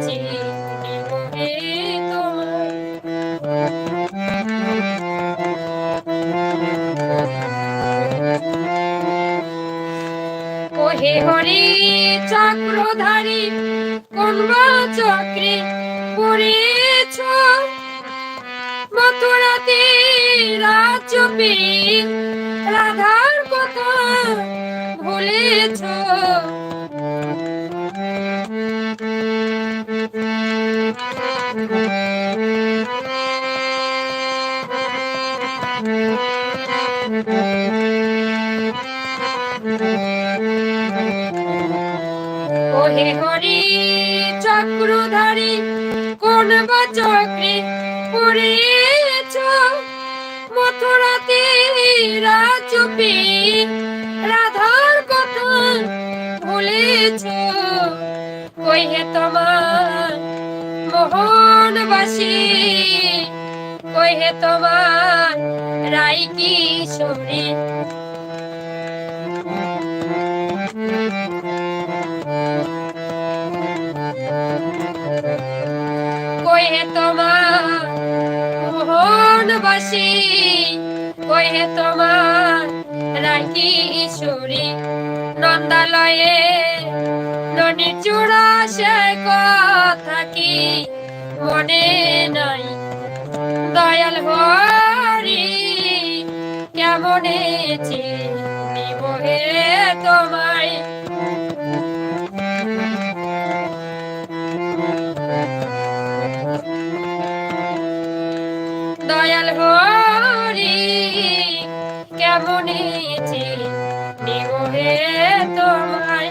চিনিব হে হরি চক্রধারী কোন চক্রে পড়েছ? মথুরাতে রাজ্য পেয়ে রাধার কথা ভুলেছ ওহে হরি চক্রধারী, কোন বা চক্রে পড়েছ? মথুরাতে রাজ্য পেয়ে রাধার কথা ভুলেছ কই হে তোমার মোহনবাসী কই হে তোমার রাই কিশোরী কই হে তোমার মোহনবাসী? কই হে তোমার রাখি ঈশ্বরী নন্দালয়ে ননি চূড়া সে কথা কি মনে নাই? দয়াল হরি, কেমনে চিনিব হে তোমায়। দয়াল হরি, কেমন চিনিব হে তোমায়।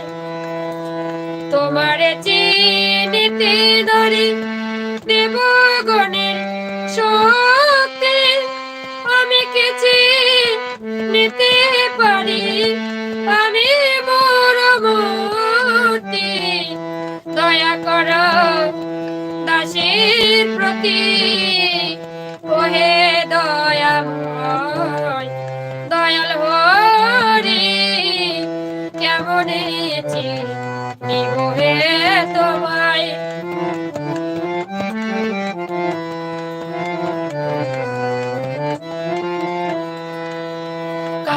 তোমারে চিনিতে ধরে, দেব গণের নিতে পারি। আমি মোর মূর্তি। দয়া কর, দাসীর প্রতি। ওহে দয়াময়, দয়াল হরি, কেমন হে তোমায়।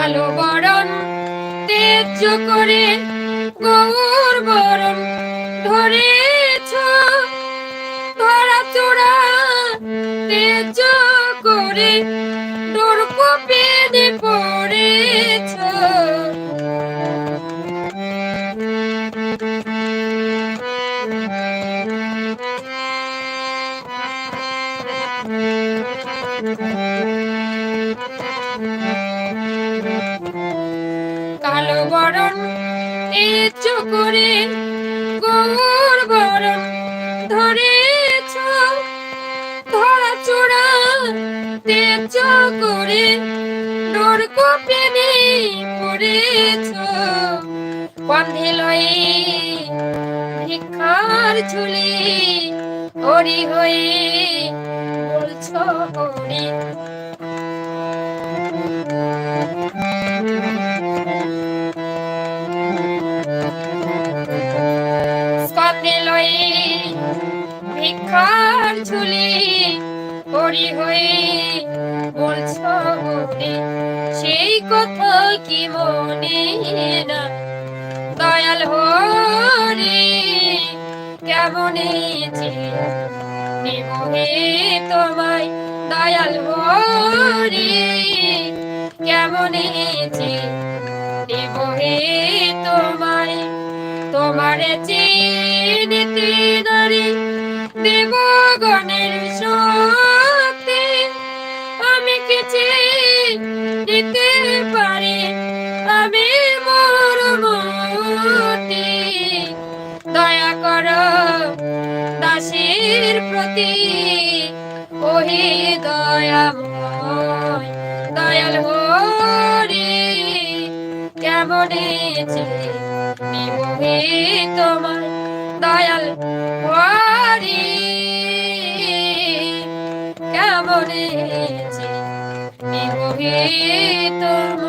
কালো বরণ তেজ করে গৌর বরণ ধরেছ। ধরা চোরা তেজ করে পড়েছ। কালো বরণ তেজ করে গৌর বরণ ধরেছ। ধরা চোরা তেজ করে ডোর পেনে পড়েছ। বন্ধে লয়ে ভিক্ষার ঝুলি হরি হয়ে বলছো কথা কি মনে না? দয়াল হরি, কেমনে হে তোমায় দয়াল হরি, কেমনে হে তোমায়, তোমারে চিনিতে দেব গণের শক্তি আমি কিছু কর। দাসীর প্রতি ওহে দয়াময়, দয়াল হরি, কেমনে নিব হে তোমার দয়াল হরি? কেমনে নিব তোমার